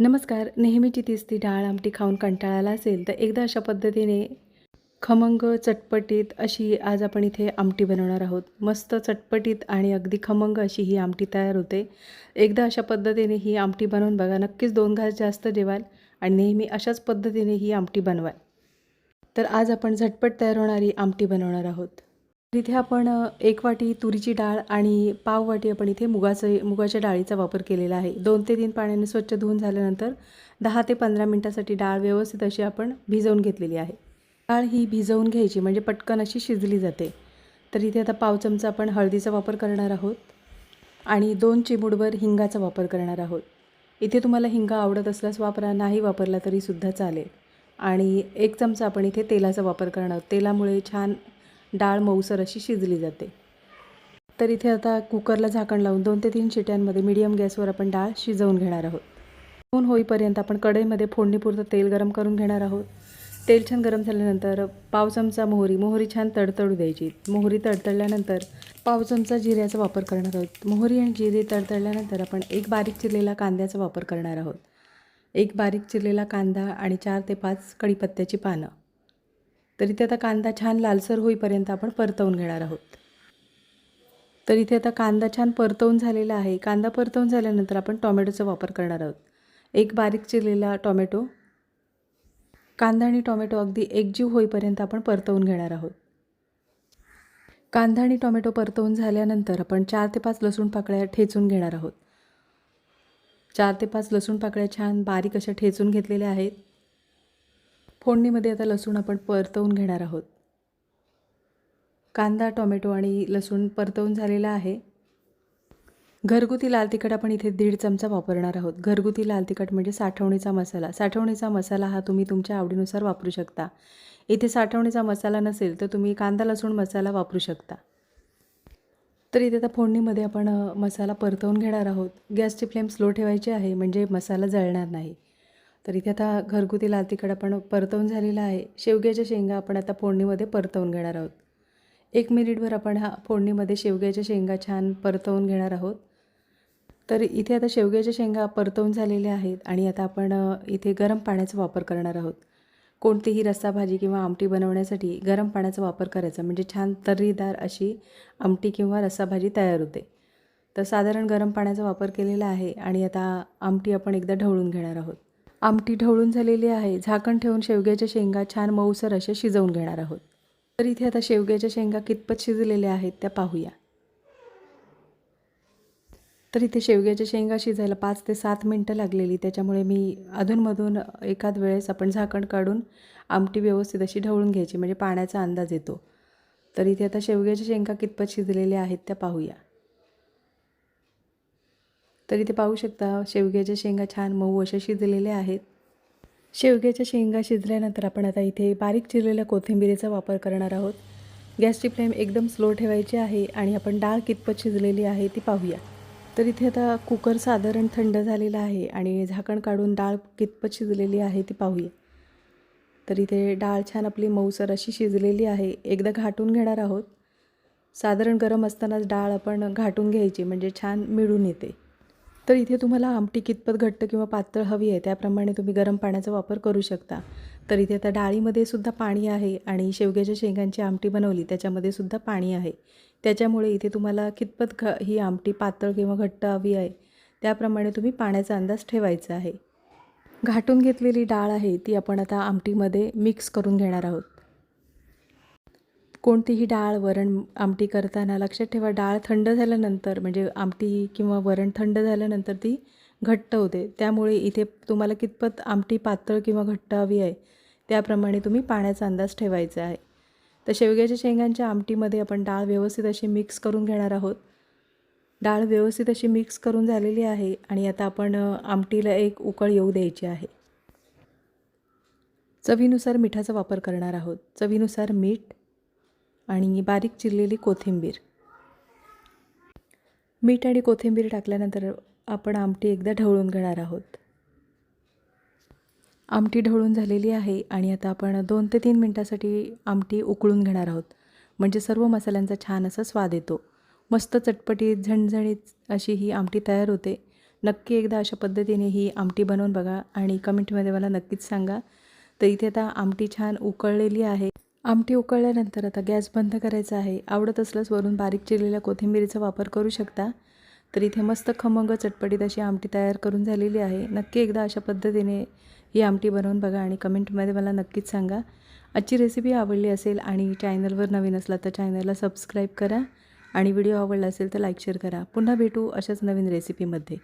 नमस्कार. नेहमीची तीच ती डाळ आमटी खाऊन कंटाळाला असेल तर एकदा अशा पद्धतीने खमंग चटपटीत अशी आज आपण इथे आमटी बनवणार आहोत. मस्त चटपटीत आणि अगदी खमंग अशी ही आमटी तयार होते. एकदा अशा पद्धतीने ही आमटी बनवून बघा. नक्कीच दोन घास जास्त जेवाल आणि नेहमी अशाच पद्धतीने ही आमटी बनवाल. तर आज आपण झटपट तयार होणारी आमटी बनवणार आहोत. इथे आपण एक वाटी तुरीची डाळ आणि पाव वाटी आपण इथे मुगाचं मुगाच्या डाळीचा वापर केलेला आहे. दोन ते तीन पाण्याने स्वच्छ धुवून झाल्यानंतर दहा ते पंधरा मिनटासाठी डाळ व्यवस्थित अशी आपण भिजवून घेतलेली आहे. डाळ ही भिजवून घ्यायची म्हणजे पटकन अशी शिजली जाते. तर इथे आता पाव चमचा आपण हळदीचा वापर करणार आहोत आणि दोन चिमूडभर हिंगाचा वापर करणार आहोत. इथे तुम्हाला हिंगा आवडत असल्यास वापरा नाही वापरला तरीसुद्धा चालेल. आणि एक चमचा आपण इथे तेलाचा वापर करणार आहोत. तेलामुळे छान डाळ मऊसर अशी शिजली जाते. तर इथे आता कुकरला झाकण लावून दोन ते तीन शिट्यांमध्ये मीडियम गॅसवर आपण डाळ शिजवून घेणार आहोत. दोन होईपर्यंत आपण कढईमध्ये फोडणीपुरतं तेल गरम करून घेणार आहोत. तेल छान गरम झाल्यानंतर पाव चमचा मोहरी मोहरी छान तडतडू द्यायची. मोहरी तडतडल्यानंतर पाव चमचा जिऱ्याचा वापर करणार आहोत. मोहरी आणि जिरे तडतडल्यानंतर आपण एक बारीक चिरलेला कांद्याचा वापर करणार आहोत. एक बारीक चिरलेला कांदा आणि चार ते पाच कढीपत्त्याची पानं. तर इथे आता कांदा छान लालसर होईपर्यंत आपण परतवून घेणार आहोत. तर इथे आता कांदा छान परतवून झालेला आहे. कांदा परतवून झाल्यानंतर आपण टॉमॅटोचा वापर करणार आहोत. एक बारीक चिरलेला टॉमॅटो. कांदा आणि टॉमॅटो अगदी एकजीव होईपर्यंत आपण परतवून घेणार आहोत. कांदा आणि टॉमॅटो परतवून झाल्यानंतर आपण चार ते पाच लसूण पाकळ्या ठेचून घेणार आहोत. चार ते पाच लसूण पाकळ्या छान बारीक अशा ठेचून घेतलेल्या आहेत. फोडणीमध्ये आता लसूण आपण परतवून घेणार आहोत. कांदा टोमॅटो आणि लसूण परतवून झालेला आहे. घरगुती लाल तिखट आपण इथे दीड चमचा वापरणार आहोत. घरगुती लाल तिखट म्हणजे साठवणीचा मसाला. साठवणीचा मसाला हा तुम्ही तुमच्या आवडीनुसार वापरू शकता. इथे साठवणीचा मसाला नसेल तर तुम्ही कांदा लसूण मसाला वापरू शकता. तर इथे आता फोडणीमध्ये आपण मसाला परतवून घेणार आहोत. गॅसची फ्लेम स्लो ठेवायची आहे म्हणजे मसाला जळणार नाही. तर इथे आता घरगुती लाल तिखट आपण परतवून झालेला आहे. शेवग्याच्या शेंगा आपण आता फोडणीमध्ये परतवून घेणार आहोत. एक मिनिटभर आपण हा फोडणीमध्ये शेवग्याच्या शेंगा छान परतवून घेणार आहोत. तर इथे आता शेवग्याच्या शेंगा परतवून झालेल्या आहेत आणि आता आपण इथे गरम पाण्याचा वापर करणार आहोत. कोणतीही रस्सा भाजी किंवा आमटी बनवण्यासाठी गरम पाण्याचा वापर करायचा म्हणजे छान तर्रीदार अशी आमटी किंवा रस्सा भाजी तयार होते. तर साधारण गरम पाण्याचा वापर केलेला आहे आणि आता आमटी आपण एकदा ढवळून घेणार आहोत. आमटी ढवळून झालेली आहे. झाकण ठेवून शेवग्याच्या शेंगा छान मऊसर अशा शिजवून घेणार आहोत. तर इथे आता शेवग्याच्या शेंगा कितपत शिजलेल्या आहेत त्या पाहूया. तर इथे शेवग्याच्या शेंगा शिजायला पाच ते सात मिनटं लागलेली. त्याच्यामुळे मी अधूनमधून एखाद वेळेस आपण झाकण काढून आमटी व्यवस्थित अशी ढवळून घ्यायची. म्हणजे पाण्याचा अंदाज येतो. तर इथे आता शेवग्याच्या शेंगा कितपत शिजलेल्या आहेत त्या पाहूया. तर इथे पाहू शकता शेवग्याच्या शेंगा छान मऊ अशा शिजलेल्या आहेत. शेवग्याच्या शेंगा शिजल्यानंतर आपण आता इथे बारीक चिरलेल्या कोथिंबिरीचा वापर करणार आहोत. गॅसची फ्लेम एकदम स्लो ठेवायची आहे आणि आपण डाळ कितपत शिजलेली आहे ती पाहूया. तर इथे आता कुकर साधारण थंड झालेला आहे आणि झाकण काढून डाळ कितपत शिजलेली आहे ती पाहूया. तर इथे डाळ छान आपली मऊसर अशी शिजलेली आहे. एकदा घाटून घेणार आहोत. साधारण गरम असतानाच डाळ आपण घाटून घ्यायची म्हणजे छान मिळून येते. तर इथे तुम्हाला आमटी कितपत घट्ट किंवा पातळ हवी आहे त्याप्रमाणे तुम्ही गरम पाण्याचा वापर करू शकता. तर इथे आता डाळीमध्ये सुद्धा पाणी आहे आणि शेवग्याच्या शेंगांची आमटी बनवली त्याच्यामध्ये सुद्धा पाणी आहे. त्याच्यामुळे इथे तुम्हाला कितपत घ ही आमटी पातळ किंवा घट्ट हवी आहे त्याप्रमाणे तुम्ही पाण्याचा अंदाज ठेवायचा आहे. घाटून घेतलेली डाळ आहे ती आपण आता आमटीमध्ये मिक्स करून घेणार आहोत. कोणतीही डाळ वरण आमटी करताना लक्षात ठेवा डाळ थंड झाल्यानंतर म्हणजे आमटी किंवा वरण थंड झाल्यानंतर ती घट्ट होते. त्यामुळे इथे तुम्हाला कितपत आमटी पातळ किंवा घट्ट हवी आहे त्याप्रमाणे तुम्ही पाण्याचा अंदाज ठेवायचा आहे. तर शेवग्याच्या शेंगांच्या आमटीमध्ये आपण डाळ व्यवस्थित अशी मिक्स करून घेणार आहोत. डाळ व्यवस्थित अशी मिक्स करून झालेली आहे आणि आता आपण आमटीला एक उकळ येऊ द्यायची आहे. चवीनुसार मिठाचा वापर करणार आहोत. चवीनुसार मीठ आणि बारीक चिरलेली कोथिंबीर. मीठ आणि कोथिंबीर टाकल्यानंतर आपण आमटी एकदा ढवळून घेणार आहोत. आमटी ढवळून झालेली आहे आणि आता आपण दोन ते तीन मिनटासाठी आमटी उकळून घेणार आहोत. म्हणजे सर्व मसाल्यांचा छान असा स्वाद येतो. मस्त चटपटीत झणझणीत अशी ही आमटी तयार होते. नक्की एकदा अशा पद्धतीने ही आमटी बनवून बघा आणि कमेंटमध्ये मला नक्कीच सांगा. तर इथे आता आमटी छान उकळलेली आहे. आमटी उकळल्यानंतर आता गॅस बंद करायचा आहे. आवडत असल्यास वरून बारीक चिरलेल्या कोथिंबीरीचा वापर करू शकता. तर इथे मस्त खमंग चटपटीत अशी आमटी तयार करून झालेली आहे. नक्की एकदा अशा पद्धतीने ही आमटी बनवून बघा आणि कमेंटमध्ये मला नक्कीच सांगा. आजची रेसिपी आवडली असेल आणि चॅनलवर नवीन असला तर चॅनलला सबस्क्राईब करा आणि व्हिडिओ आवडला असेल तर लाईक शेअर करा. पुन्हा भेटू अशाच नवीन रेसिपीमध्ये